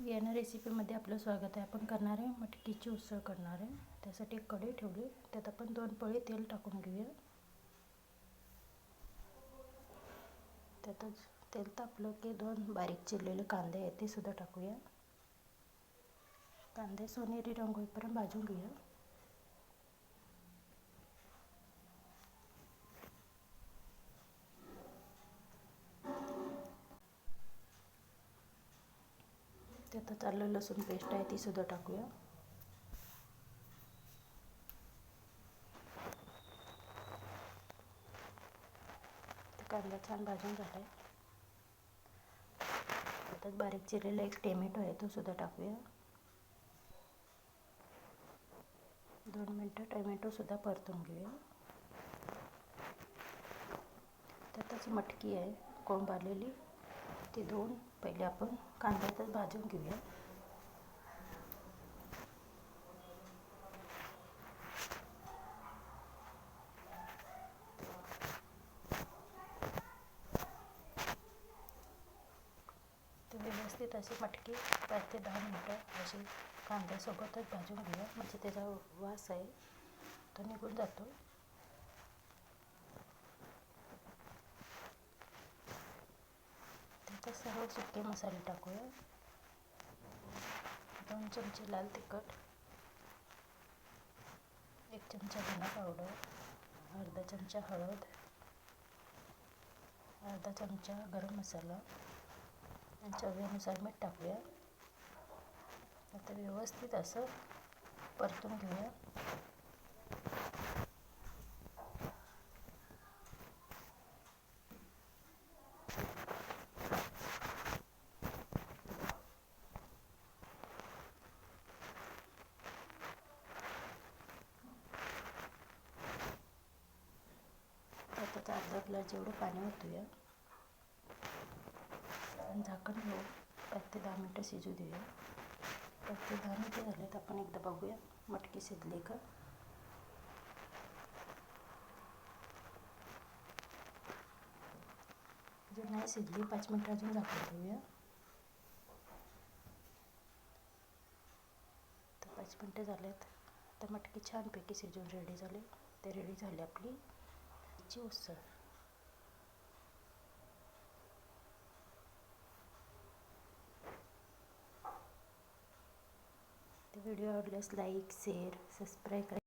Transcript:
या रेसिपीमध्ये आपलं स्वागत आहे. आपण करणार आहे मटकीची उसळ करणार आहे. त्यासाठी एक कढई ठेवली. त्यात आपण दोन पळी तेल टाकून घेऊया. त्यातच तेल तापलं की दोन बारीक चिरलेले कांदे आहेत ते सुद्धा टाकूया. कांदे सोनेरी रंग होईपर्यंत भाजून घेऊया. त्यात आलं लसूण पेस्ट आहे ती सुद्धा टाकूया. कांदा छान भाजून झाला आहे त्यातच बारीक चिरलेला एक टोमॅटो आहे तो सुद्धा टाकूया. दोन मिनटं टोमॅटोसुद्धा परतून घेऊया. त्यातच मटकी आहे कोंब आलेली. ते दोन. पहिले आपण कांद्यातच भाजून घेऊया. ते व्यवस्थित अशी मटकी पाच ते दहा मिनटं अशी कांद्यासोबतच भाजून घेऊया. म्हणजे त्याचा वास आहे. तो निघून जातो. सुके मसाले टाकूया. दोन चमचे लाल तिखट एक चमचा धना पावडर अर्धा चमचा हळद अर्धा चमचा गरम मसाला. आणि चवीनुसार मीठ टाकूया. आता व्यवस्थित असं परतून घेऊया. त्यात अर्धा ग्लास जेवढं पाणी ओतूया आणि झाकण घेऊन पाच ते दहा मिनटं शिजू देऊया. पाच ते दहा मिनटं झालेत आपण एकदा बघूया मटकी शिजली का. जर नाही शिजली पाच मिनटं अजून झाकून ठेवूया. तर पाच मिनटं झालेत. तर मटकी छानपैकी शिजून रेडी झाली. ते रेडी झाली आपली. ची उसळ. व्हिडिओ आवडल्यास लाईक शेअर सबस्क्राईब करा.